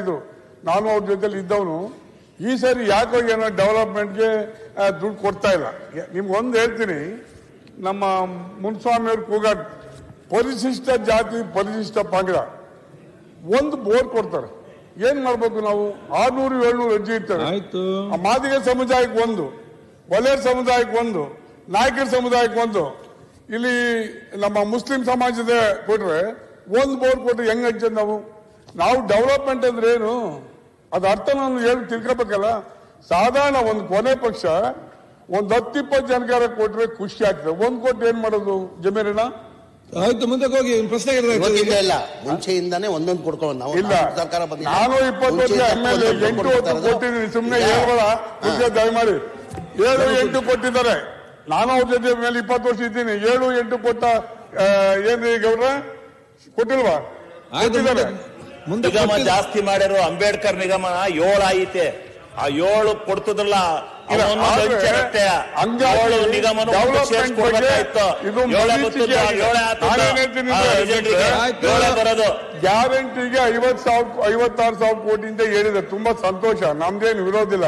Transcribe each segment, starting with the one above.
ಇದ್ರು. ನಾನು ಅವ್ರ ಜೊತೆಲಿ ಇದ್ದವನು ಈ ಸರಿ ಯಾಕೋ ಏನೋ ಡೆವಲಪ್ಮೆಂಟ್ಗೆ ದುಡ್ಡು ಕೊಡ್ತಾ ಇಲ್ಲ. ನಿಮ್ಗೆ ಒಂದು ಹೇಳ್ತೀನಿ ನಮ್ಮ ಮುನ್ಸ್ವಾಮಿಯವ್ರು ಕೂಗಾಡ್ ಪರಿಶಿಷ್ಟ ಜಾತಿ ಪರಿಶಿಷ್ಟ ಪಂಗಡ ಒಂದು ಬೋರ್ ಕೊಡ್ತಾರೆ. ಏನ್ ಮಾಡ್ಬೇಕು ನಾವು? ಆರ್ನೂರು ಏಳ್ನೂರು ಅರ್ಜಿ ಇರ್ತಾರೆ. ಮಾದಿಗ ಸಮುದಾಯಕ್ಕೆ ಒಂದು ಒಲೆಯರ್ ಸಮುದಾಯಕ್ಕೆ ಒಂದು ನಾಯಕರ ಸಮುದಾಯಕ್ಕೆ ಒಂದು. ಇಲ್ಲಿ ನಮ್ಮ ಮುಸ್ಲಿಂ ಸಮಾಜದ ಕೊಟ್ರೆ ಒಂದು ಬೋರ್ ಕೊಟ್ಟರೆ ಹೆಂಗ್ ಹಚ್ಚ ನಾವು? ನಾವು ಡೆವಲಪ್ಮೆಂಟ್ ಅಂದ್ರೆ ಏನು? ಅದು ಅರ್ಥ ನಾನು ಹೇಳಿ ತಿಳ್ಕೊಬೇಕಲ್ಲ? ಸಾಧಾರಣ ಒಂದು ಕೊನೆ ಪಕ್ಷ ಒಂದ್ ಹತ್ತಿಪ್ಪತ್ತು ಜನಕಾರ ಕೊಟ್ರೆ ಖುಷಿ ಆಗ್ತದೆ. ಒಂದ್ ಕೊಟ್ಟು ಏನ್ ಮಾಡೋದು ಜಮೀರಣ್ಣ? ಆಯ್ತು ಮುಂದೆ ಹೋಗಿ ಪ್ರಶ್ನೆ ಇಲ್ಲ. ಮುಂಚೆಯಿಂದಾನೇ ಒಂದೊಂದು ಕೊಡ್ಕೊಂಡು ನಾವು. ಇಲ್ಲ. ಸರ್ಕಾರ. ನಾನು ಇಪ್ಪತ್ತು ವರ್ಷ ಎಂ ಎಲ್ ಎಂಟು ಹೊತ್ತು ಕೊಟ್ಟಿದ್ದೀನಿ. ಸುಮ್ಮನೆ ಹೇಳ್ಬೇಡ ಮುಂಚೆ ದಯಮಾಡಿ. ಏಳು ಎಂಟು ಕೊಟ್ಟಿದ್ದಾರೆ. ನಾನು ಅವ್ರ ಜೊತೆ ಮೇಲೆ ಇಪ್ಪತ್ತು ವರ್ಷ ಇದ್ದೀನಿ. ಏಳು ಎಂಟು ಕೊಟ್ಟ ಏನ್ರಿ ಗೌಡ್ರ? ಕೊಟ್ಟಿಲ್ವಾ? ಆಯ್ತು ಕೊಟ್ಟಿದ್ದಾರೆ. ನಿಗಮ ಜಾಸ್ತಿ ಮಾಡಿರೋ ಅಂಬೇಡ್ಕರ್ ನಿಗಮ ಏಳು ಐತೆ ಆ ಏಳು ಕೊಡ್ತದಲ್ಲ ಗ್ಯಾರಂಟಿಗೆ ಐವತ್ ಸಾವಿರ ಐವತ್ತಾರು ಸಾವಿರ ಕೋಟಿ ಅಂತ ಹೇಳಿದೆ. ತುಂಬಾ ಸಂತೋಷ. ನಮ್ದೇನು ಇರೋದಿಲ್ಲ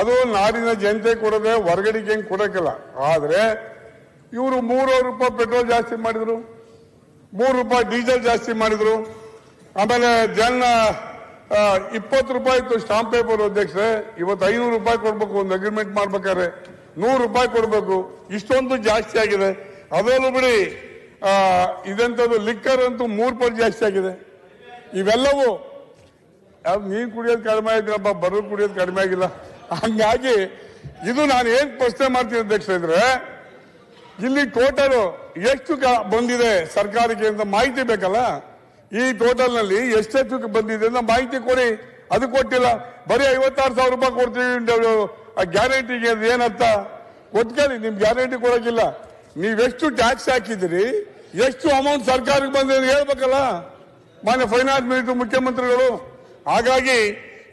ಅದು ನಾಡಿನ ಜನತೆ ಕೊಡದೆ ಹೊರಗಡೆಗೆ ಹೆಂಗ್ ಕೊಡಕ್ಕಿಲ್ಲ. ಆದ್ರೆ ಇವರು ಮೂರು ರೂಪಾಯಿ ಪೆಟ್ರೋಲ್ ಜಾಸ್ತಿ ಮಾಡಿದ್ರು. ಮೂರು ರೂಪಾಯಿ ಡೀಸೆಲ್ ಜಾಸ್ತಿ ಮಾಡಿದ್ರು. ಆಮೇಲೆ ಜನ ಇಪ್ಪತ್ತು ರೂಪಾಯಿ ಇತ್ತು ಸ್ಟಾಂಪ್ ಪೇಪರ್ ಅಧ್ಯಕ್ಷರೇ, ಇವತ್ತು ಐನೂರು ರೂಪಾಯಿ ಕೊಡ್ಬೇಕು, ಒಂದು ಅಗ್ರಿಮೆಂಟ್ ಮಾಡ್ಬೇಕಾದ್ರೆ ನೂರು ರೂಪಾಯಿ ಕೊಡ್ಬೇಕು. ಇಷ್ಟೊಂದು ಜಾಸ್ತಿ ಆಗಿದೆ. ಅದರಲ್ಲೂ ಬಿಡಿ ಇದೆಂಥದ್ದು ಲಿಕ್ಕರ್ ಅಂತೂ ಮೂರು ಪಟ್ಟು ಜಾಸ್ತಿ ಆಗಿದೆ. ಇವೆಲ್ಲವೂ ನೀರು ಕುಡಿಯೋದು ಕಡಿಮೆ ಆಗಿಲ್ಲಪ್ಪ ಬರೋ ಕುಡಿಯೋದು ಕಡಿಮೆ ಆಗಿಲ್ಲ. ಹಂಗಾಗಿ, ಇದು ನಾನು ಏನ್ ಪ್ರಶ್ನೆ ಮಾಡ್ತೀನಿ ಅಧ್ಯಕ್ಷ ಇದ್ರೆ, ಇಲ್ಲಿ ಟೋಟಲ್ ಎಷ್ಟು ಬಂದಿದೆ ಸರ್ಕಾರಕ್ಕೆ ಅಂತ ಮಾಹಿತಿ ಬೇಕಲ್ಲ? ಈ ಟೋಟಲ್ನಲ್ಲಿ ಎಷ್ಟೆಷ್ಟು ಬಂದಿದೆ ಅಂತ ಮಾಹಿತಿ ಕೊಡಿ. ಅದು ಕೊಟ್ಟಿಲ್ಲ. ಬರೀ ಐವತ್ತಾರು ಸಾವಿರ ರೂಪಾಯಿ ಕೊಡ್ತೀವಿ ಆ ಗ್ಯಾರಂಟಿಗೆ ಏನರ್ಥ? ಕೊಟ್ಕೊಳ್ಳಿ ನಿಮ್ ಗ್ಯಾರಂಟಿ ಕೊಡೋಕ್ಕಿಲ್ಲ. ನೀವೆಷ್ಟು ಟ್ಯಾಕ್ಸ್ ಹಾಕಿದಿರಿ ಎಷ್ಟು ಅಮೌಂಟ್ ಸರ್ಕಾರಕ್ಕೆ ಬಂದಿದೆ ಹೇಳ್ಬೇಕಲ್ಲ? ಮಾನ್ಯ ಫೈನಾನ್ಸ್ ಮಿನಿಸ್ಟರ್ ಮುಖ್ಯಮಂತ್ರಿಗಳು. ಹಾಗಾಗಿ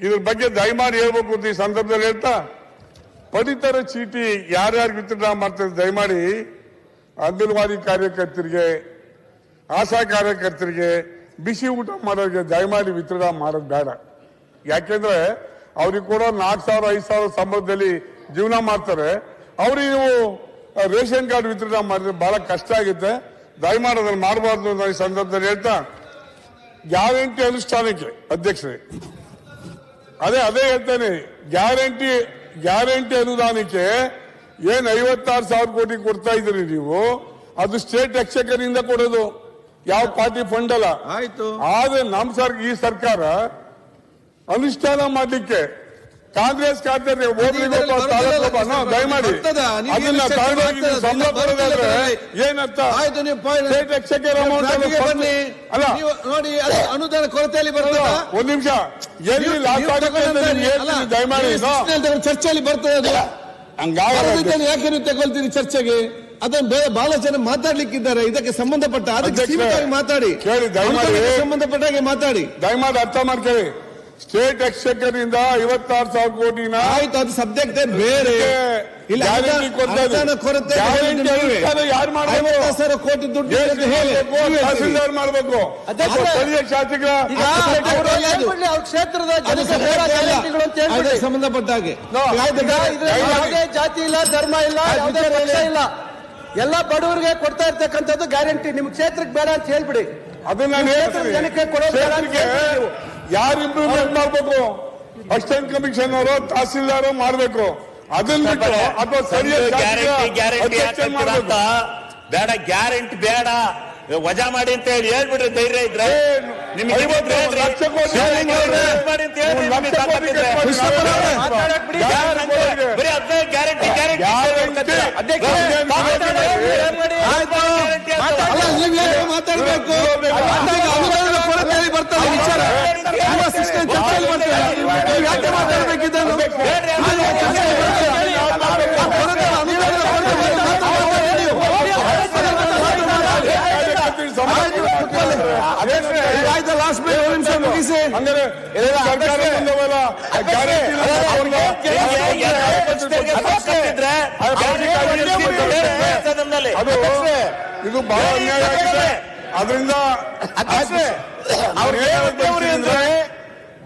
ಇದ್ರ ಬಗ್ಗೆ ದಯಮಾಡಿ ಹೇಳ್ಬೇಕು ಅಂತ ಈ ಸಂದರ್ಭದಲ್ಲಿ ಹೇಳ್ತಾ. ಪಡಿತರ ಚೀಟಿ ಯಾರ್ಯಾರು ವಿತರಣಾ ಮಾಡ್ತಾರೆ ದಯಮಾಡಿ ಅಂಗನವಾಡಿ ಕಾರ್ಯಕರ್ತರಿಗೆ, ಆಶಾ ಕಾರ್ಯಕರ್ತರಿಗೆ ಬಿಸಿ ಊಟ ಮಾಡೋರಿಗೆ ದಯಮಾಡಿ ವಿತರಣೆ ಮಾಡೋದು ಬೇಡ. ಯಾಕೆಂದ್ರೆ ಅವ್ರಿಗೆ ಕೂಡ ನಾಲ್ಕು ಸಾವಿರ, ಐದು ಸಾವಿರ ಸಂಬಳದಲ್ಲಿ ಜೀವನ ಮಾಡ್ತಾರೆ. ಅವ್ರಿಗೆ ನೀವು ರೇಷನ್ ಕಾರ್ಡ್ ವಿತರಣೆ ಮಾಡಿದ್ರೆ ಬಹಳ ಕಷ್ಟ ಆಗುತ್ತೆ. ದಯಮಾಡಿ ಅದನ್ನು ಮಾಡಬಾರ್ದು ಅಂತ ಈ ಸಂದರ್ಭದಲ್ಲಿ ಹೇಳ್ತಾ, ಗ್ಯಾರಂಟಿ ಅನುಷ್ಠಾನಕ್ಕೆ ಅಧ್ಯಕ್ಷರೇ. ಅದೇ ಅದೇ ಹೇಳ್ತೇನೆ, ಗ್ಯಾರಂಟಿ ಗ್ಯಾರಂಟಿ ಅನುದಾನಕ್ಕೆ ಏನ್ ಐವತ್ತಾರು ಸಾವಿರ ಕೋಟಿ ಕೊಡ್ತಾ ಇದ್ರಿ ನೀವು, ಅದು ಸ್ಟೇಟ್ ಯಕ್ಷಕರಿಂದ ಕೊಡೋದು. ಯಾವ ಪಾರ್ಟಿ ಫಂಡ್ ಅಲ್ಲ. ಆಯ್ತು. ಆದ್ರೆ ನಮ್ ಸರ್ ಈ ಸರ್ಕಾರ ಅನುಷ್ಠಾನ ಮಾಡ್ಲಿಕ್ಕೆ ಕಾಂಗ್ರೆಸ್ ಖಾತೆ ದಯಮಾಡಿ. ಬರ್ತದಾ? ನೀವು ಅದನ್ನ ಏನು ತಗೊಂಡೋಗಿ ನೀವು ಬರ್ತದಾ? ಸಂಬಳ ಕೊಡೋದಾದ್ರೆ ಬರ್ತದಾ? ಏನರ್ಥ ಆಯ್ತು ನೀವು point- ಸ್ಟೇಟ್ ಎಕ್ಸೆಕರ್ ಅಮೌಂಟ್ ಬನ್ನಿ. ಅಲ್ಲ. ನೋಡಿ ಅನುದಾನ ಕೊರತೆಯಲ್ಲಿ ಒಂದ್ ನಿಮಿಷ. ಎಲ್ಲಿ ದಯಮಾಡಿ ಚರ್ಚೆಯಲ್ಲಿ ಬರ್ತದೆ ಯಾಕೆ ನೀವು ತಗೊಳ್ತೀರಿ ಚರ್ಚೆಗೆ? ಅದನ್ನು ಬೇರೆ ಬಹಳ ಜನ ಮಾತಾಡ್ಲಿಕ್ಕಿದ್ದಾರೆ. ಇದಕ್ಕೆ ಸಂಬಂಧಪಟ್ಟ ಅದಕ್ಕೆ ಮಾತಾಡಿ. ಕೇಳಿ, ದಯಮಾಡಿ. ಅನುದಾನಕ್ಕೆ ಸಂಬಂಧಪಟ್ಟ ಹಾಗೆ ಮಾತಾಡಿ. ದಯಮಾಡಿ ಅರ್ಥ ಮಾಡ್ಕೊಳ್ಳಿ. ಸ್ಟೇಟ್ ಎಕ್ಸೆಕರ್ ಇಂದ ಐವತ್ತಾರು ಸಾವಿರ ಕೋಟಿನ ಆಯ್ತು ಅದು ಸಬ್ಜೆಕ್ಟ್ ಬೇರೆ? ಇಲ್ಲ ಕೊರತೆ ಸಾವಿರ ಕೋಟಿ ದುಡ್ಡು. ತಹಸೀಲ್ದಾರ್ ಮಾಡ್ಬೇಕು. ಸ್ಥಳೀಯ ಶಾಸಕರ. ಕ್ಷೇತ್ರದ ಸಂಬಂಧಪಟ್ಟ ಹಾಗೆ. ಜಾತಿ ಇಲ್ಲ ಧರ್ಮ ಇಲ್ಲ ಇಲ್ಲ. ಎಲ್ಲ ಬಡವರಿಗೆ ಕೊಡ್ತಾ ಇರ್ತಕ್ಕಂಥದ್ದು ಗ್ಯಾರಂಟಿ. ನಿಮ್ ಕ್ಷೇತ್ರಕ್ಕೆ ಬೇಡ ಅಂತ ಹೇಳ್ಬಿಡಿ. ಜನಕ್ಕೆ. ಯಾರು ಇಂಪ್ರೂವ್ಮೆಂಟ್ ಮಾಡ್ಬೇಕು ಅಸಿಸ್ಟೆಂಟ್ ಕಮಿಷನ್ ಅವರು ತಹಸೀಲ್ದಾರ್ ಮಾಡ್ಬೇಕು. ಅದನ್ನ ಬಿಟ್ಟು ಅಥವಾ ಮಾಡ್ಬೇಕು. ಬೇಡ ಗ್ಯಾರಂಟಿ ಬೇಡ. ವಜಾ ಮಾಡಿ ಅಂತ ಹೇಳಿ ಹೇಳ್ಬಿಡ್ರಿ ಧೈರ್ಯ ಇದ್ರೆ. ಗ್ಯಾರಂಟಿ ಗ್ಯಾರಂಟಿ ಮಾತಾಡ್ಬೇಕು? ಬರ್ತದೆ. ವಿಚಾರ ಸಿಸ್ಟಮ್ ಚರ್ಚೆಯಲ್ಲಿ ಬರ್ತದೆ. ನೀವು ಯಾಕೆ ಮಾತಾಡ್ಬೇಕಿದ್ದನ್ನು ನಿಮಿಷ ಮುಗಿಸಿ ಹಂಗಾರೆ ಸರ್ಕಾರ. ಅದು ಇದು ಬಹಳ ಅನ್ಯಾಯ ಆಗಿದೆ. ಅದರಿಂದ ಅವ್ರು ಅಂದ್ರೆ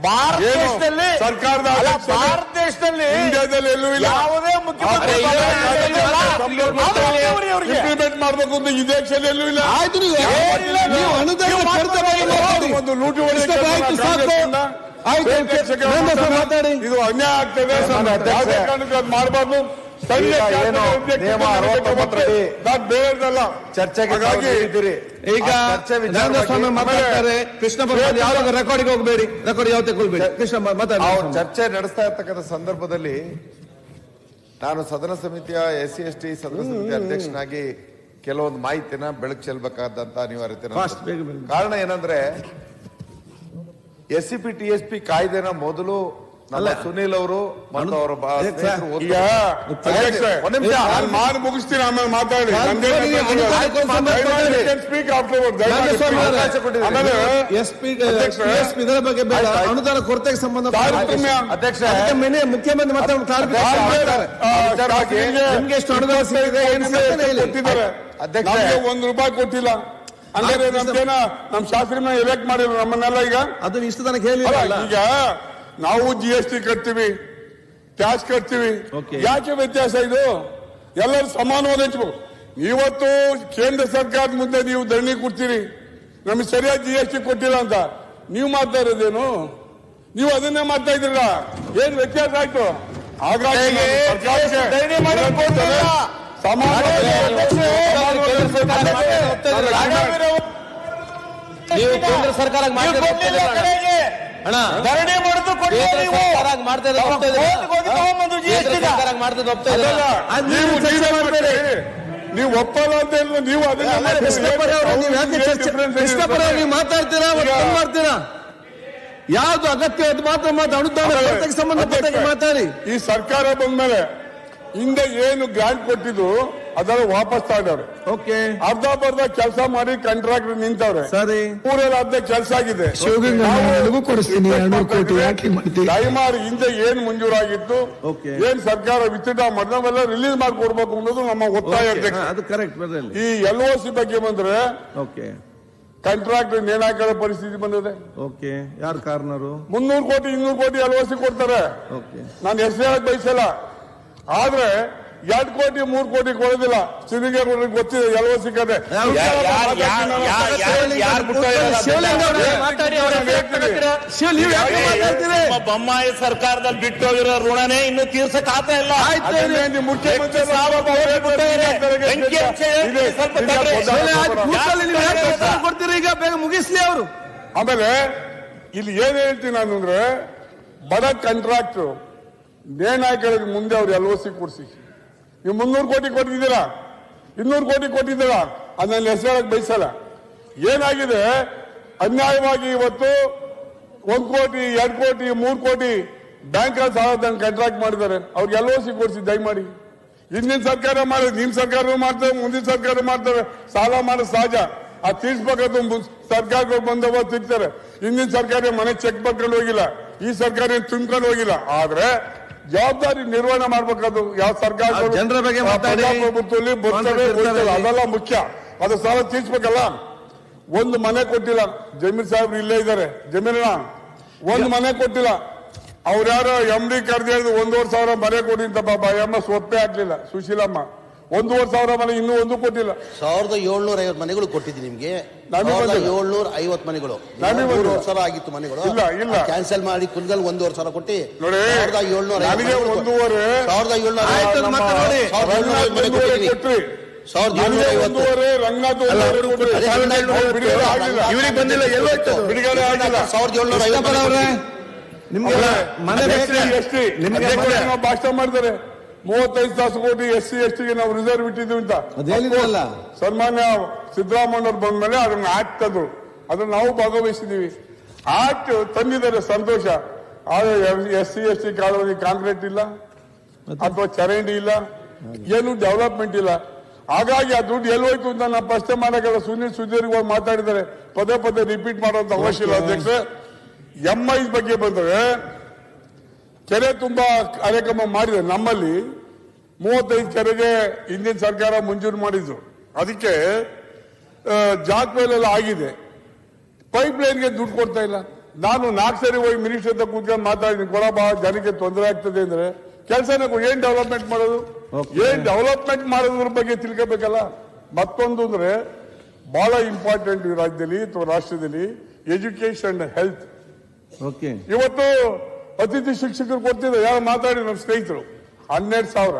ಭಾರತ? ದೇಶದಲ್ಲಿ ಸರ್ಕಾರದ ಭಾರತ ದೇಶದಲ್ಲಿ ಇಂಡಿಯಾದಲ್ಲಿ ಎಲ್ಲೂ ಇಲ್ಲ. ಯಾವುದೇ ಮುಖ್ಯಮಂತ್ರಿ. ಇಂಪ್ಲಿಮೆಂಟ್ ಮಾಡಬೇಕು ಅಂತ ಈ ದೇಶದಲ್ಲಿ ಎಲ್ಲೂ ಇಲ್ಲ. ಆಯ್ತು ನೀವು ನೀವು ಅನುದಾನ ಒಂದು ಲೂಟಿ ಆಯ್ತು, ಮಾತಾಡಿ. ಇದು ಅನ್ಯಾಯ ಆಗ್ತದೆ ಯಾವುದೇ ಕಾರಣಕ್ಕೂ ಅದು ಮಾಡಬಾರ್ದು. ಏನು ನಿಯಮ ಅದಕ್ಕೆ 69 ರಲ್ಲಿ ಅದು ಬೇರೆದಲ್ಲ. ಚರ್ಚೆಗೆ ಇದ್ದೀರಿ ಈಗ ಸ್ವಾಮಿ ಮಾತಾಡ್ತಾರೆ. ಕೃಷ್ಣ ಬರ್ಮಾನ್ ಯಾವಾಗ ರೆಕಾರ್ಡಿಗೆ ಹೋಗಬೇಡಿ? ರೆಕಾರ್ಡ್ ಯಾವ ತಗೊಳ್ಬೇಡಿ ಕೃಷ್ಣ ಮಾತಾಡಿ ಚರ್ಚೆ ನಡೆಸ್ತಾ ಇರ್ತಕ್ಕಂಥ ಸಂದರ್ಭದಲ್ಲಿ ನಾನು ಸದನ ಸಮಿತಿಯ ಎಸ್ ಸಿ ಎಸ್ ಟಿ ಸದನ ಸಮಿತಿ ಅಧ್ಯಕ್ಷನಾಗಿ ಕೆಲವೊಂದು ಮಾಹಿತಿನ ಬೆಳಕು ಚೆಲ್ಬೇಕಾದಂತ ಅನಿವಾರ್ಯತೆ. ಕಾರಣ ಏನಂದ್ರೆ S C P T S P ಕಾಯ್ದೆನ ಮೊದಲು ಅಲ್ಲ. ಸುನೀಲ್ ಅವರು ಮತ್ತು ಅವರ ಮಾಡಿ ಮುಗಿಸ್ತೀನಿ ಆಮೇಲೆ ಮಾತಾಡಿ. ಇದರ ಬಗ್ಗೆ ಬೇಡ. ಅನುದಾನ ಕೊರತೆಗೆ ಸಂಬಂಧ. ಅಧ್ಯಕ್ಷ ಮುಖ್ಯಮಂತ್ರಿ ಮತ್ತೆ ನಿಮ್ಗೆ ಎಷ್ಟು ಅನುದಾನ ಕೊಟ್ಟಿದ್ದಾರೆ? ಅಧ್ಯಕ್ಷ. ಒಂದ್ ರೂಪಾಯಿ ಕೊಟ್ಟಿಲ್ಲ. ಅಂದ್ರೆ ನಮ್ದೇನ ನಮ್ ಶಾಸ್ತ್ರಿ ಎಲೆಕ್ಟ್ ಮಾಡಿದ್ರು ನಮ್ಮನ್ನೆಲ್ಲ ಈಗ ಅದನ್ನ ಇಷ್ಟು ತನಕ ಹೇಳಿ ಹೇಳಿಲ್ಲ ಈಗ ನಾವು ಜಿ ಎಸ್ ಟಿ ಕಟ್ತೀವಿ ಟ್ಯಾಕ್ಸ್ ಕಟ್ತೀವಿ. ಯಾಕೆ ವ್ಯತ್ಯಾಸ ಇದು? ಎಲ್ಲರೂ ಸಮಾನವಾದ ಹಂಚ್ಬೇಕು ಇವತ್ತು ಕೇಂದ್ರ ಸರ್ಕಾರದ ಮುಂದೆ ನೀವು ಧರಣಿ ಕೊಡ್ತೀರಿ. ನಮಗೆ ಸರಿಯಾಗಿ ಜಿ ಎಸ್ ಟಿ ಕೊಟ್ಟಿಲ್ಲ ಅಂತ. ನೀವು ಮಾಡ್ತಾ ಇರೋದೇನು? ನೀವು ಅದನ್ನೇ ಮಾಡ್ತಾ ಇದ್ರಲ್ಲ ಏನ್ ವ್ಯತ್ಯಾಸ ಆಯ್ತು? ಹಾಗಾಗಿ. ನೀವು ಕೇಂದ್ರ ಸರ್ಕಾರ ಧರಣಿ ಮಾಡುದು ಕೊಡ್ಲಿಲ್ಲ ನೀವು. ಒಪ್ಪಲ್ಲ ಅಂತ ನೀವು ಅದನ್ನ ನೀವು ಮಾತಾಡ್ತೀರಾ? ಮಾಡ್ತೀರಾ? ಯಾವ್ದು ಅಗತ್ಯ ಅದು ಮಾತ್ರ ಮಾತು ಸಂಬಂಧಪಟ್ಟ ಮಾತಾಡಿ. ಈ ಸರ್ಕಾರ ಬಂದ್ಮೇಲೆ ಹಿಂದೆ ಏನು ಗ್ರಾಂಟ್ ಕೊಟ್ಟಿದ್ದು ಅದೆಲ್ಲ ವಾಪಸ್ ತಗೊಂಡವ್ರೆ. ಓಕೆ ಅರ್ಧ ಬರ್ಧ ಕೆಲಸ ಮಾಡಿ ಕಾಂಟ್ರಾಕ್ಟ್ ನಿಂತವ್ರೆ. ಸರಿ. ಊರಲ್ಲಿ ಅರ್ಧ ಕೆಲಸ ಆಗಿದೆ. ದಯಮಾಡಿ ಹಿಂದೆ ಏನ್ ಮಂಜೂರಾಗಿತ್ತು. ಏನ್ ಸರ್ಕಾರ ವಿತ್ಡ್ರಾ ಮೊದಲೆಲ್ಲ ರಿಲೀಸ್ ಮಾಡ್ಕೊಡ್ಬೇಕು ಅನ್ನೋದು ನಮ್ಮ ಒತ್ತಾಯ ಈ ಎಲ್ ಒ ಸಿ ಬಗ್ಗೆ ಬಂದ್ರೆ ಓಕೆ ಕಾಂಟ್ರಾಕ್ಟ್ ನೇಣಾಕೋ ಪರಿಸ್ಥಿತಿ ಬಂದಿದೆ. ಓಕೆ ಯಾರು ಕಾರಣರು? ಮುನ್ನೂರು ಕೋಟಿ ಇನ್ನೂರು ಕೋಟಿ ಎಲ್ ಓ ಸಿ ಕೊಡ್ತಾರೆ. ಓಕೆ ನಾನು ಹೆಸರು ಹೇಳಕ್ ಬಯಸಲ್ಲ. ಆದ್ರೆ ಎರಡ್ ಕೋಟಿ ಮೂರು ಕೋಟಿ ಕೊಡೋದಿಲ್ಲ. ಸಿದ್ಧಿಗೆ ಗೊತ್ತಿದೆ ಎಲ್ಲೋ ಸಿಕ್ಕದೆ. ಬೊಮ್ಮಾಯಿ ಸರ್ಕಾರದಲ್ಲಿ ಬಿಟ್ಟೋಗಿರೋ ಋಣನೇ ಇನ್ನು ತೀರ್ಸಕ್ ಆತ ಇಲ್ಲ. ಮುಖ್ಯಮಂತ್ರಿ. ಕೊಡ್ತಾರೆ. ಈಗ ಬೇಗ ಮುಗಿಸ್ಲಿ ಅವರು. ಆಮೇಲೆ ಇಲ್ಲಿ ಏನ್ ಹೇಳ್ತೀನಿ ನಾನು ಅಂದ್ರೆ ಬಡ ಕಾಂಟ್ರಾಕ್ಟ್ ನೇಣಾಕರಿಗೆ ಮುಂದೆ ಅವ್ರು ಎಲ್ ಸಿ ಕೊಡ್ಸಿ ನೀವು ಮುನ್ನೂರು ಕೋಟಿ ಕೊಟ್ಟಿದ್ದೀರಾ? ಇನ್ನೂರು ಕೋಟಿ ಕೊಟ್ಟಿದ್ದೀರಾ? ಅದನ್ನ ನನ್ನ ಹೆಸರು ಹೇಳಕ್ ಬಯಸಲ್ಲ. ಏನಾಗಿದೆ? ಅನ್ಯಾಯವಾಗಿ ಇವತ್ತು ಒಂದು ಕೋಟಿ, ಎರಡು ಕೋಟಿ, ಮೂರು ಕೋಟಿ ಬ್ಯಾಂಕ್ ಸಾಲ ಕಾಂಟ್ರಾಕ್ಟ್ ಮಾಡಿದ್ದಾರೆ. ಸಿ ಕೊಡ್ಸಿ, ದಯಮಾಡಿ. ಹಿಂದಿನ ಸರ್ಕಾರ ಮಾಡಿದ್ರೆ, ನಿಮ್ ಸರ್ಕಾರ ಮಾಡ್ತೇವೆ, ಮುಂದಿನ ಸರ್ಕಾರ ಮಾಡ್ತೇವೆ. ಸಾಲ ಮಾಡೋದು ಸಹಜ ಆ ತೀರ್ಸ್ಬೇಕಾದ್ರೆ ಸರ್ಕಾರಗಳು ಬಂದವ ತಿರ್ತಾರೆ ಹಿಂದಿನ ಸರ್ಕಾರ ಮನೆ ಚೆಕ್ ಬರ್ಕೊಂಡು ಹೋಗಿಲ್ಲ. ಈ ಸರ್ಕಾರ ತುಂಬ್ಕೊಂಡು ಹೋಗಿಲ್ಲ. ಆದ್ರೆ ಜವಾಬ್ದಾರಿ ನಿರ್ವಹಣೆ ಮಾಡ್ಬೇಕದು. ಯಾವ ಸರ್ಕಾರ ಜನರ ಬಗ್ಗೆ. ಪ್ರಜಾಪ್ರಭುತ್ವದಲ್ಲಿ. ಅದೆಲ್ಲ ಮುಖ್ಯ. ಅದು ಸಾಲ ತೀರ್ಸ್ಬೇಕಲ್ಲ? ಒಂದು ಮನೆ ಕೊಟ್ಟಿಲ್ಲ. ಜಮೀರ್ ಸಾಹೇಬ್ರು ಇಲ್ಲೇ ಇದ್ದಾರೆ. ಜಮೀರಣ್ಣ ಒಂದು ಮನೆ ಕೊಟ್ಟಿಲ್ಲ. ಅವ್ರು ಯಾರು ಎಂ ಡಿ ಕರೆದು ಹೇಳಿದ್ರು ಒಂದೂವರೆ ಸಾವಿರ ಮನೆ ಕೊಡಿ ಅಂತ ಪಾಪ. ಎಮ್ಮ ಒಪ್ಪೆ ಆಗ್ಲಿಲ್ಲ. ಸುಶೀಲಮ್ಮ. ಒಂದೂವರೆ ಸಾವಿರ ಮನೆ ಇನ್ನೂ ಒಂದು ಕೊಟ್ಟಿಲ್ಲ. ಸಾವಿರದ ಏಳ್ನೂರ ಐವತ್ತು ಮನೆಗಳು ಕೊಟ್ಟಿದ್ದೀನಿ ನಿಮ್ಗೆ. ಏಳ್ನೂರ ಐವತ್ ಮನೆಗಳು. ಮೂರುವರೆ ಸಾವಿರ ಆಗಿತ್ತು ಮನೆಗಳು. ಇಲ್ಲ, ಇಲ್ಲ. ಕ್ಯಾನ್ಸಲ್ ಮಾಡಿ ಕುಲ್ಗಲ್ ಒಂದೂವರೆ ಸಾವಿರ ಕೊಟ್ಟಿ ಸಾವಿರದ ಏಳ್ನೂರ ಒಂದೂವರೆ. ಸಾವಿರದ ಏಳ್ನೂರ ಇವ್ರಿಗೆ ಬಂದಿಲ್ಲ, ಎಲ್ಲೋಯ್ತು? ಬಿಡುಗಡೆ ಆಗಿಲ್ಲ ಸಾವಿರದ ಏಳ್ನೂರ ಐವತ್ತು ನಿಮ್ಗೆ ಮನೆ ನಿಮ್ಗೆ ಭಾಷಣ ಮಾಡ್ತಾರೆ. ಮೂವತ್ತೈದು ತಾಸು ಕೋಟಿ ಎಸ್ ಸಿ ಎಸ್ ಟಿಗೆ ನಾವು ರಿಸರ್ವ್ ಇಟ್ಟಿದ್ದೀವಿ ಅಂತ. ಸನ್ಮಾನ್ಯ ಸಿದ್ದರಾಮಯ್ಯವ್ರು ಬಂದ ಮೇಲೆ ಅದನ್ನ ಆಕ್ಟ್ ತಂದ್ರು ಅದನ್ನ ನಾವು ಭಾಗವಹಿಸಿದೀವಿ ಆಕ್ಟ್ ತಂದಿದ್ದಾರೆ ಸಂತೋಷ. ಆದ್ರೆ S C S T colony concrete ಇಲ್ಲ ಅಥವಾ ಚರಂಡಿ ಇಲ್ಲ ಏನು ಡೆವಲಪ್ಮೆಂಟ್ ಇಲ್ಲ. ಹಾಗಾಗಿ ಆ ದುಡ್ಡು ಎಲ್ಲಿ ಹೋಯ್ತು ಅಂತ ನಾವು ಪ್ರಶ್ನೆ ಮಾಡಕ್ಕೆಲ್ಲ ಸುನೀಲ್ ಸುಧೀರ್ಗಳು ಮಾತಾಡಿದ್ದಾರೆ. ಪದೇ ಪದೇ ರಿಪೀಟ್ ಮಾಡುವಂತ ಅವಶ್ಯ ಇಲ್ಲ ಅಧ್ಯಕ್ಷ ಎಂ ಐ ಬಗ್ಗೆ ಬಂದ್ರೆ ಕೆರೆ ತುಂಬಾ ಕಾರ್ಯಕ್ರಮ ಮಾಡಿದೆ. ನಮ್ಮಲ್ಲಿ ಮೂವತ್ತೈದು ಕೆರೆಗೆ ಹಿಂದಿನ ಸರ್ಕಾರ ಮಂಜೂರು ಮಾಡಿದ್ರು ಅದಕ್ಕೆ ಜಾಕ್ ಮೇಲೆಲ್ಲ ಆಗಿದೆ. ಪೈಪ್ ಲೈನ್ಗೆ ದುಡ್ಡು ಕೊಡ್ತಾ ಇಲ್ಲ. ನಾನು ನಾಲ್ಕು ಸರಿ ಹೋಗಿ ಮಿನಿಸ್ಟರ್ ಹತ್ರ ಕೂತ್ಕೊಂಡು ಮಾತಾಡಿದ್ದೀನಿ. ಕೊಡಬಾ ಜನಕ್ಕೆ ತೊಂದರೆ ಆಗ್ತದೆ ಅಂದ್ರೆ ಕೆಲಸನ ಏನ್ ಡೆವಲಪ್ಮೆಂಟ್ ಮಾಡೋದು? ಏನ್ ಡೆವಲಪ್ಮೆಂಟ್ ಮಾಡೋದ್ರ ಬಗ್ಗೆ ತಿಳ್ಕೋಬೇಕಲ್ಲ? ಮತ್ತೊಂದು ಅಂದ್ರೆ ಬಹಳ ಇಂಪಾರ್ಟೆಂಟ್ ಈ ರಾಜ್ಯದಲ್ಲಿ ಅಥವಾ ರಾಷ್ಟ್ರದಲ್ಲಿ ಎಜುಕೇಶನ್ ಹೆಲ್ತ್ ಓಕೆ ಇವತ್ತು ಅತಿಥಿ ಶಿಕ್ಷಕರು ಕೊಡ್ತಿದ್ರು ಯಾರು ಮಾತಾಡಿ ನಮ್ಮ ಸ್ನೇಹಿತರು? ಹನ್ನೆರಡು ಸಾವಿರ.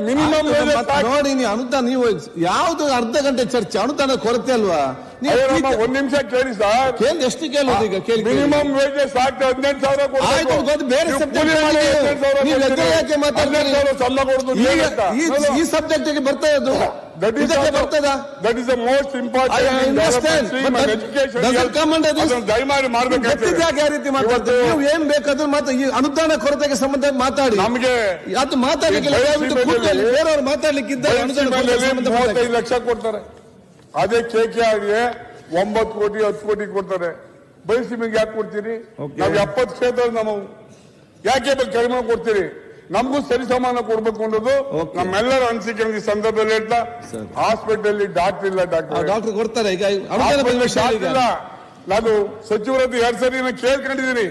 ಮಿನಿಮಮ್ ನೋಡಿ ನೀವು ಅನುದಾನ ನೀವು ಯಾವ್ದು ಅರ್ಧ ಗಂಟೆ ಚರ್ಚೆ? ಅನುದಾನ ಕೊರತೆ ಅಲ್ವಾ? ಒಂದ್ ನಿಮಿಷ ಕೇಳಿ ಸರ್. ಕೇಳಿ ಎಷ್ಟು ಕೇಳೋದು ಈಗ? ಕೇಳಿ. ಮಿನಿಮಮ್ ವೇಜಸ್ ಸಾಕು ಹದಿನೆಂಟು ಸಾವಿರ ಬೇರೆ. ಎದುರು ಯಾಕೆ ಮಾತಾಡ್ತೀರಿ? ಈ- ಸಬ್ಜೆಕ್ಟ್ಗೆ ಬರ್ತಾ ಇದ್ದು That is ಬರ್ತದ that is the most important I understand, but education. doesn't come under this. ದಯಮಾಡಿ ಮಾಡ್ಬೇಕಾಗ್ತದೆ. ಯಾಕೆ ಆ ರೀತಿ ಮಾತಾಡ್ತೀರಿ? ನೀವು ಏನ್ ಬೇಕಾದ್ರೂ ಮಾತಾ ಈ ಅನುದಾನ ಕೊರತೆಗೆ ಸಂಬಂಧ ಮಾತಾಡಿ. ನಮಗೆ ಅದು ಮಾತಾಡ್ಲಿಕ್ಕಿಲ್ಲ ದಯವಿಟ್ಟು. ಸೀಮೆಯಲ್ಲಿ ಬೇರೆಯವ್ರು ಮಾತಾಡ್ಲಿಕ್ಕಿದ್ದಾರೆ ಅನುದಾನ ಮೂವತ್ತೈದು ಲಕ್ಷ ಕೊಡ್ತಾರೆ. ಅದೇ ಕೆ ಕೆ ಆರ್ಗೆ ಒಂಬತ್ತು ಕೋಟಿ ಹತ್ತು ಕೋಟಿ ಕೊಡ್ತಾರೆ. ಬಯಸಿಮಿಗೆ ಯಾಕೆ ಕೊಡ್ತೀರಿ? ನಾವು ಎಪ್ಪತ್ತು ಕ್ಷೇತ್ರ ನಾವು ಯಾಕೆ ಕಡಿಮೆ ಕೊಡ್ತೀರಿ? ನಮಗೂ ಸರಿ ಸಮಾನ ಕೊಡ್ಬೇಕು ಅನ್ನೋದು. ನಮ್ಮೆಲ್ಲರ ಅನಿಸಿಕೆ ಈ ಸಂದರ್ಭದಲ್ಲಿ ಹೇಳ್ತಾ. ಹಾಸ್ಪಿಟಲ್ ಡಾಕ್ಟರ್ ಇಲ್ಲ ಡಾಕ್ಟರ್ ಡಾಕ್ಟರ್ ಕೊಡ್ತಾರೆ ಈಗ. ಇಲ್ಲ ನಾನು ಸಚಿವರದ್ದು ಎರಡ್ ಸರಿ ನಾನು ಕೇಳ್ಕೊಂಡಿದ್ದೀನಿ.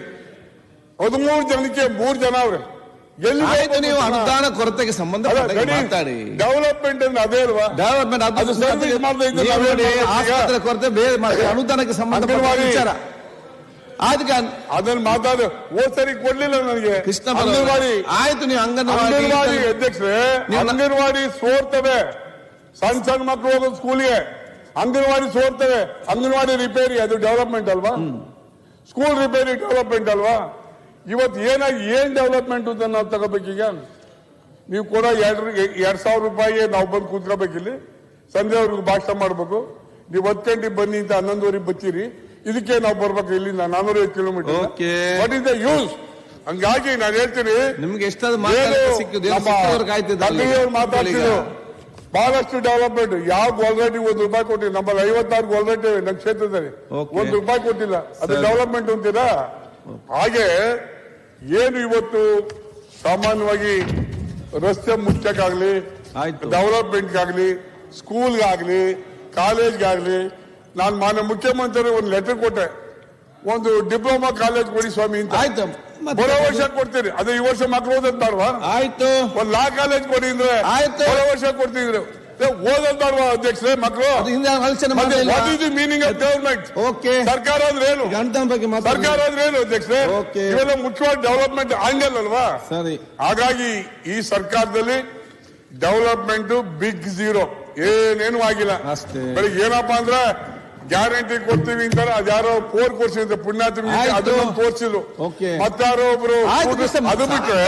ಹದಿಮೂರು ಜನಕ್ಕೆ ಮೂರು ಜನ ಅವ್ರೆ. ನೀವು ಅನುದಾನ ಕೊರತೆಗೆ ಸಂಬಂಧ ಮಾತಾಡಿ. ಡೆವಲಪ್ಮೆಂಟ್ ಅಂದ್ರೆ ಅದೇ ಅಲ್ವಾ? ಡೆವಲಪ್ಮೆಂಟ್ ಅದು service ಮಾಡ್ತಾ ಕೊರತೆ ಬೇರೆ ಮಾಡಿ ಅನುದಾನಕ್ಕೆ ಸಂಬಂಧ. ವಿಚಾರ. ಅದನ್ನ ಮಾತಾಡೋ. ಹೋದ್ ಸರಿ ಕೊಡ್ಲಿಲ್ಲ ನನಗೆ. ಕೃಷ್ಣ ಅಂಗನವಾಡಿ. ಆಯ್ತು ನೀವು ಅಂಗನವಾಡಿ. ಅಂಗನವಾಡಿ ಅಧ್ಯಕ್ಷರೇ ಅಂಗನವಾಡಿ ಸೋರ್ತವೆ ಸಣ್ಣ ಸಣ್ಣ ಮಕ್ಕಳು ಹೋಗೋದು ಸ್ಕೂಲ್ಗೆ ಅಂಗನವಾಡಿ ಸೋರ್ತವೆ ಅಂಗನವಾಡಿ ರಿಪೇರಿ ಅದು ಡೆವಲಪ್ಮೆಂಟ್ ಅಲ್ವಾ? ಸ್ಕೂಲ್ ರಿಪೇರಿ ಡೆವಲಪ್ಮೆಂಟ್ ಅಲ್ವಾ? ಇವತ್ತು ಏನಾಗಿ ಏನ್ ಡೆವಲಪ್ಮೆಂಟ್ ಅಂತ ನಾವು ತಗೋಬೇಕೀಗ ನೀವು ಕೂಡ ಎರಡು ಎರಡ್ ಸಾವಿರ ರೂಪಾಯಿ ನಾವು ಬಂದು ಕೂತ್ಕೋಬೇಕಿಲ್ಲಿ. ಸಂಜೆವರೆಗೂ ಭಾಷಣ ಮಾಡ್ಬೇಕು. ನೀವು ಹತ್ತು ಗಂಟೆಗೆ ಬನ್ನಿ ಅಂತ ಹನ್ನೊಂದುವರೆಗೆ ಬರ್ತೀರಿ ಇದಕ್ಕೆ ನಾವು ಬರ್ಬೇಕು ಇಲ್ಲಿಂದ. ನಾನೂರೈವತ್ತು kilometre okay what is the use ಹಂಗಾಗಿ ನಾನು ಹೇಳ್ತೀನಿ. ನಿಮ್ಗೆ ಎಷ್ಟಾದ್ರು ಮಾತಾಡ್ತಿದ್ರು. ಬಹಳಷ್ಟು ಡೆವಲಪ್ಮೆಂಟ್ ಯಾವ ಗೋಲ್ಗಟ್ಟಿ ಒಂದು ರೂಪಾಯಿ ಕೊಟ್ಟಿಲ್ಲ. ನಮ್ಮಲ್ಲಿ ಐವತ್ತಾರು ಗೋಲ್ಗಟ್ಟಿ ನಮ್ಮ ಕ್ಷೇತ್ರದಲ್ಲಿ. ಒಂದು ರೂಪಾಯಿ ಕೊಟ್ಟಿಲ್ಲ. ಅದು ಡೆವಲಪ್ಮೆಂಟ್ ಅಂತೀರಾ? ಹಾಗೆ ಏನು ಇವತ್ತು ಸಾಮಾನ್ಯವಾಗಿ ರಸ್ತೆ ಮುಚ್ಚಕ್ಕಾಗ್ಲಿ. ಡೆವಲಪ್ಮೆಂಟ್ಗಾಗ್ಲಿ ಸ್ಕೂಲ್ಗಾಗ್ಲಿ ಕಾಲೇಜ್ಗಾಗ್ಲಿ ನಾನು ಮಾನ್ಯ ಮುಖ್ಯಮಂತ್ರಿ ಒಂದು ಲೆಟರ್ ಕೊಟ್ಟೆ. ಒಂದು ಡಿಪ್ಲೊಮಾ ಕಾಲೇಜ್ ಕೊಡಿ ಸ್ವಾಮಿ ಅಂತ. ಆಯ್ತು. ಬರೋ ವರ್ಷ ಕೊಡ್ತೀರಿ. ಅದು ಈ ವರ್ಷ ಮಕ್ಕಳು ಓದಂತಾಡ್ವಾ ಆಯ್ತು. ಒಂದು ಲಾ ಕಾಲೇಜ್ ಕೊಡಿ ಅಂದ್ರೆ ಆಯ್ತು. ಬರೋ ವರ್ಷ ಕೊಡ್ತಿದ್ರು. ಓದಂತಾಡ್ವಾ ಅಧ್ಯಕ್ಷರೇ ಮಕ್ಕಳು what is the meaning of development okay. ಸರ್ಕಾರ ಅಂದ್ರೆ ಏನು? ಬಗ್ಗೆ ಸರ್ಕಾರ ಅಂದ್ರೆ ಏನು ಅಧ್ಯಕ್ಷರೇ. ಇವೆಲ್ಲ ಮುಖ್ಯವಾದ ಡೆವಲಪ್ಮೆಂಟ್ ಆಂಗಲ್ ಅಲ್ವಾ? ಸರಿ. ಹಾಗಾಗಿ ಈ ಸರ್ಕಾರದಲ್ಲಿ ಡೆವಲಪ್ಮೆಂಟ್ ಬಿಗ್ ಝೀರೋ ಏನೇನು ಆಗಿಲ್ಲ. ಅಷ್ಟೇ. ಏನಪ್ಪಾ ಅಂದ್ರೆ ಗ್ಯಾರಂಟಿ ಕೊಡ್ತೀವಿ ಅಂತಾರೆ ಅದ್ಯಾರೋ ಫೋರ್ ಕೊಡ್ಸಿದ್ರೆ ಪುಣ್ಯಾತ್ಮ. ಅದನ್ನ ತೋರಿಸಿದ್ರು Okay. ಮತ್ತಾರೋ ಒಬ್ರು ಅದು ಬಿಟ್ರೆ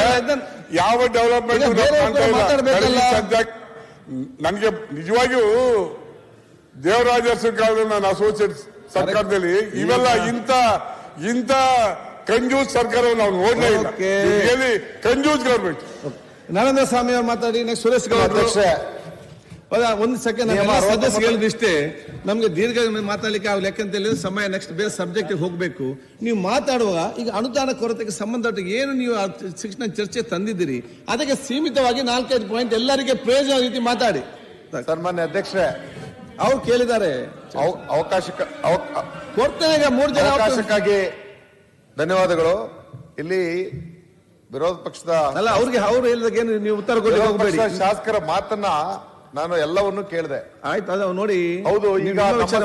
ಯಾವ ಡೆವಲಪ್ಮೆಂಟ್. ನನಗೆ ನಿಜವಾಗಿಯೂ ದೇವರಾಜ ಕಾಲದಲ್ಲಿ ನಾನು ಅಸೋಸಿಯೇಟ್ ಸರ್ಕಾರದಲ್ಲಿ. ಇವೆಲ್ಲ ಇಂತ ಇಂತ ಕಂಜೂಸ್ ಸರ್ಕಾರವನ್ನು ನಾವು ನೋಡ್ಲೇ ಇಲ್ಲ. ಕಂಜೂಸ್ ಗವರ್ಮೆಂಟ್ ನರೇಂದ್ರ ಸ್ವಾಮಿ ಅವರು ಮಾತಾಡಿ ನೆಕ್ಸ್ಟ್ ಸುರೇಶ್ ಗೌಡ್ರು. ಒಂದು ಸೆಕೆಂಡ್ ಹೇಳಿದಿಷ್ಟೇ ನಮ್ಗೆ ದೀರ್ಘ ಮಾತಾಡ್ಲಿಕ್ಕೆ ಆಗಲಿ ಯಾಕಂತ ಹೇಳಿದ್ರೆ ಸಮಯ ನೆಕ್ಸ್ಟ್ ಬೇರೆ ಸಬ್ಜೆಕ್ಟ್ ಹೋಗ್ಬೇಕು. ನೀವು ಮಾತಾಡುವಾಗ ಈಗ ಅನುದಾನ ಕೊರತೆಗೆ ಸಂಬಂಧಪಟ್ಟ ಏನು ನೀವು ಶಿಕ್ಷಣ ಚರ್ಚೆ ತಂದಿದ್ದೀರಿ ಅದಕ್ಕೆ ಸೀಮಿತವಾಗಿ ನಾಲ್ಕೈದು ಪಾಯಿಂಟ್ ಎಲ್ಲರಿಗೆ ಪ್ರಯೋಜನ ರೀತಿ ಮಾತಾಡಿ. ಸನ್ಮಾನ್ಯ ಅಧ್ಯಕ್ಷರೇ. ಅವ್ರು ಕೇಳಿದ್ದಾರೆ. ಅವ- ಅವಕಾಶಕ್ಕೆ ಅವ- ಕೊಡ್ತೇನೆ ಮೂರು ಜನ ಅವಕಾಶ- ಅವಕಾಶಕ್ಕಾಗಿ ಧನ್ಯವಾದಗಳು. ಇಲ್ಲಿ ವಿರೋಧ ಪಕ್ಷದ ಅಲ್ಲ ಅವ್ರಿಗೆ ಅವ್ರು ಹೇಳಿದಾಗ ಏನು ನೀವು ಉತ್ತರ ಕೊಡಿ ವಿರೋಧ ಶಾಸಕರ ಮಾತನ್ನ ನಾನು ಎಲ್ಲವನ್ನೂ ಕೇಳಿದೆ. ಆಯ್ತು ಅದ ನೋಡಿ ಹೌದು, ಈಗ ನಮ್ಮ ವಿಚಾರ